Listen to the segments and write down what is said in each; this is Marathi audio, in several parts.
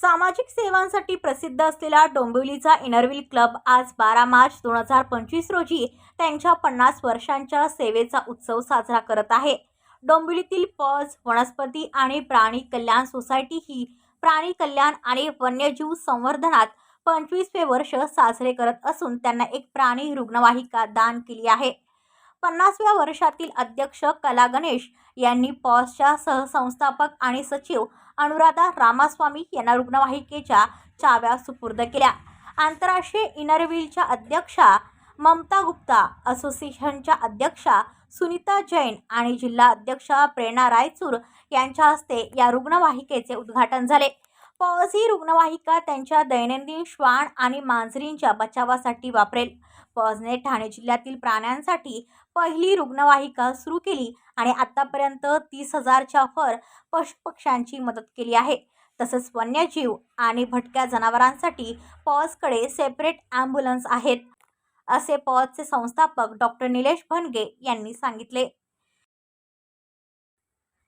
सामाजिक सेवांसाठी प्रसिद्ध असलेला डोंबिवलीचा इनरव्हील क्लब आज बारा मार्च दोन हजार पंचवीस रोजी त्यांच्या पन्नास वर्षांच्या सेवेचा उत्सव साजरा करत आहे. डोंबिवलीतील पॉज वनस्पती आणि प्राणी कल्याण सोसायटी ही प्राणी कल्याण आणि वन्यजीव संवर्धनात पंचवीसवे वर्ष साजरे करत असून त्यांना एक प्राणी रुग्णवाहिका दान केली आहे. पन्नासव्या वर्षातील अध्यक्ष कला गणेश यांनी पॉजच्या सहसंस्थापक आणि सचिव अनुराधा रामास्वामी यांना रुग्णवाहिकेच्या चाव्या सुपूर्द केल्या. आंतरराष्ट्रीय इनरव्हीलच्या अध्यक्षा ममता गुप्ता असोसिएशनच्या अध्यक्षा सुनीता जैन आणि जिल्हा अध्यक्षा प्रेरणा रायचूर यांच्या हस्ते या रुग्णवाहिकेचे उद्घाटन झाले. पॉज ही रुग्णवाहिका त्यांच्या दैनंदिन श्वान आणि मांजरींच्या बचावासाठी वापरेल. पॉजने ठाणे जिल्ह्यातील प्राण्यांसाठी पहिली रुग्णवाहिका सुरू केली आणि आतापर्यंत तीस हजारच्या वर पशुपक्ष्यांची मदत केली आहे. तसेच वन्यजीव आणि भटक्या जनावरांसाठी पॉजकडे सेपरेट ॲम्ब्युलन्स आहेत असे पॉजचे संस्थापक डॉक्टर निलेश भनगे यांनी सांगितले.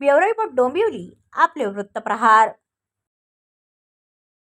ब्युरो रिपोर्ट डोंबिवली आपले वृत्तप्रहार.